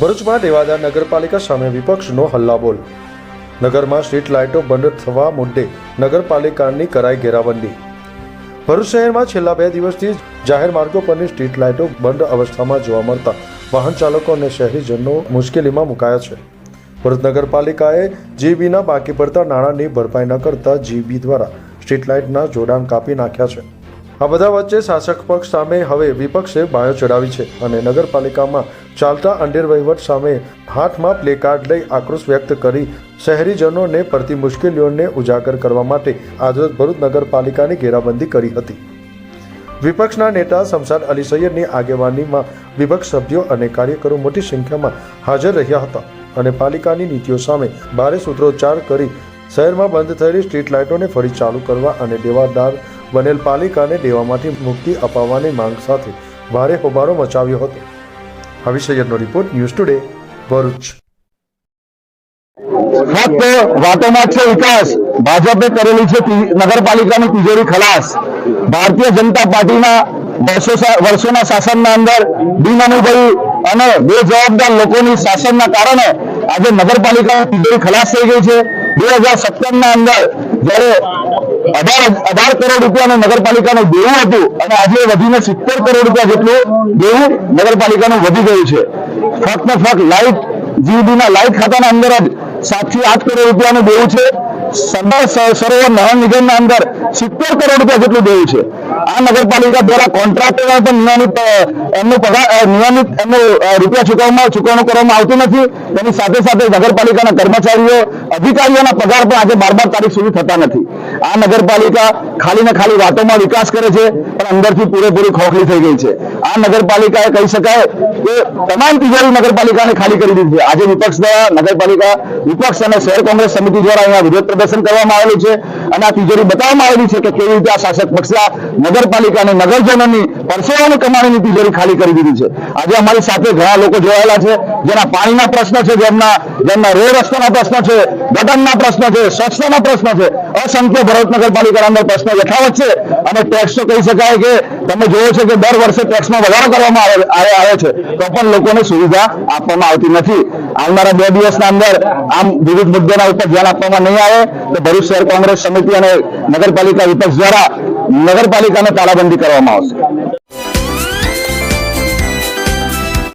ભરૂચમાં દેવાદાર નગરપાલિકા સામે વિપક્ષનો હલ્લાબોલ. નગરમાં સ્ટ્રીટ લાઇટો બંધ થવા મુદ્દે નગરપાલિકાની કરાઈ ઘેરાબંધી. ભરૂચ શહેરમાં છેલ્લા બે દિવસથી જાહેર માર્ગો પરની સ્ટ્રીટ લાઇટો બંધ અવસ્થામાં જોવા મળતા વાહન ચાલકો અને શહેરીજનો મુશ્કેલીમાં મુકાયા છે. ભરૂચ નગરપાલિકાએ જીબીના બાકી પડતા નાણાંની ભરપાઈ ન કરતા જીબી દ્વારા સ્ટ્રીટ લાઇટના જોડાણ કાપી નાખ્યા છે. આ બધા વચ્ચે શાસક પક્ષ સામે હવે વિપક્ષે બાયો ચડાવી છે અને નગરપાલિકામાં ચાલતા અંડેર વહીવટ સામે હાથમાં પ્લેકાર્ડ લઈ આક્રોશ વ્યક્ત કરી શહેરીજનોને પડતી મુશ્કેલીઓને ઉજાગર કરવા માટે આજરોજ ભરૂચ નગરપાલિકાની ઘેરાબંધી કરી હતી. વિપક્ષના નેતા શમશાદ અલી સૈયદની આગેવાનીમાં વિપક્ષ સભ્યો અને કાર્યકરો મોટી સંખ્યામાં હાજર રહ્યા હતા અને પાલિકાની નીતિઓ સામે ભારે સૂત્રોચ્ચાર કરી શહેરમાં બંધ થયેલી સ્ટ્રીટ લાઇટોને ફરી ચાલુ કરવા અને દેવાદાર બનેલ પાલિકાને દેવામાંથી મુક્તિ અપાવવાની માંગ સાથે ભારે હોબાળો મચાવ્યો હતો. સૈયદનો રિપોર્ટ, ન્યૂઝ ટુડે, ભરૂચ. ફક્ત વાતોમાં છે વિકાસ. ભાજપે કરેલી છે નગરપાલિકાની તિજોરી ખલાસ. ભારતીય જનતા પાર્ટીના વર્ષો વર્ષોના શાસનના અંદર બિનઅનુભવી અને બેજવાબદાર લોકોની શાસનના કારણે આજે નગરપાલિકાની તિજોરી ખલાસ થઈ ગઈ છે. બે હજાર સત્તરના અંદર જ્યારે અઢાર કરોડ રૂપિયાનું નગરપાલિકાનું દેવું હતું અને આજે વધીને સિત્તેર કરોડ રૂપિયા જેટલું દેવું નગરપાલિકાનું વધી ગયું છે. ફક્ત ફક્ત લાઇટ જીબીના લાઇટ ખાતાના અંદર જ સાતથી આઠ કરોડ રૂપિયાનું દેવું છે. સરદાર સરોવર નહર નિગમના અંદર સિત્તેર કરોડ રૂપિયા જેટલું દેવું છે. આ નગરપાલિકા દ્વારા કોન્ટ્રાક્ટરો પણ નિયમિત એમનો પગાર નિયમિત એમનો રૂપિયા ચૂકવવામાં, ચૂકવણું કરવામાં આવતું નથી. તેની સાથે સાથે નગરપાલિકાના કર્મચારીઓ, અધિકારીઓના પગાર પણ આજે બાર બાર તારીખ સુધી થતા નથી. આ નગરપાલિકા ખાલી ને ખાલી વાતોમાં વિકાસ કરે છે, પણ અંદરથી પૂરેપૂરી ખોખલી થઈ ગઈ છે. આ નગરપાલિકાએ કહી શકાય કે તમામ તિજોરી નગરપાલિકાને ખાલી કરી દીધી છે. આજે વિપક્ષ દ્વારા નગરપાલિકા, વિપક્ષ અને શહેર કોંગ્રેસ સમિતિ દ્વારા અહીંયા વિરોધ પ્રદર્શન કરવામાં આવેલું છે. અને આ તિજોરી બતાવવામાં આવેલી છે કે કેવી રીતે આ શાસક પક્ષે નગરપાલિકા અને નગરજનોની પરસેવાની કમાણીની તિજોરી ખાલી કરી દીધી છે. આજે અમારી સાથે ઘણા લોકો જોડાયેલા છે. જેના પાણીના પ્રશ્ન છે, જેમના જેમના રોડ રસ્તાના પ્રશ્ન છે, ગટરના પ્રશ્ન છે, સ્વચ્છતાના પ્રશ્ન છે. અસંખ્ય ભરત નગરપાલિકાના અંદર પ્રશ્ન યથાવત છે. અને ટેક્સ તો કહી શકાય કે તમે જોયો છે કે દર વર્ષે ટેક્સમાં વધારો કરવામાં આવે આવે છે. તો પણ લોકોને સુવિધા આપવામાં આવતી નથી. આવનારા બે દિવસના અંદર આમ વિવિધ મુદ્દાના ઉપર ધ્યાન આપવામાં નહીં આવે. તો ભરૂચ શહેર કોંગ્રેસ સમિતિ અને નગરપાલિકા વિપક્ષ દ્વારા નગરપાલિકાને તાળાબંધી કરવામાં આવશે.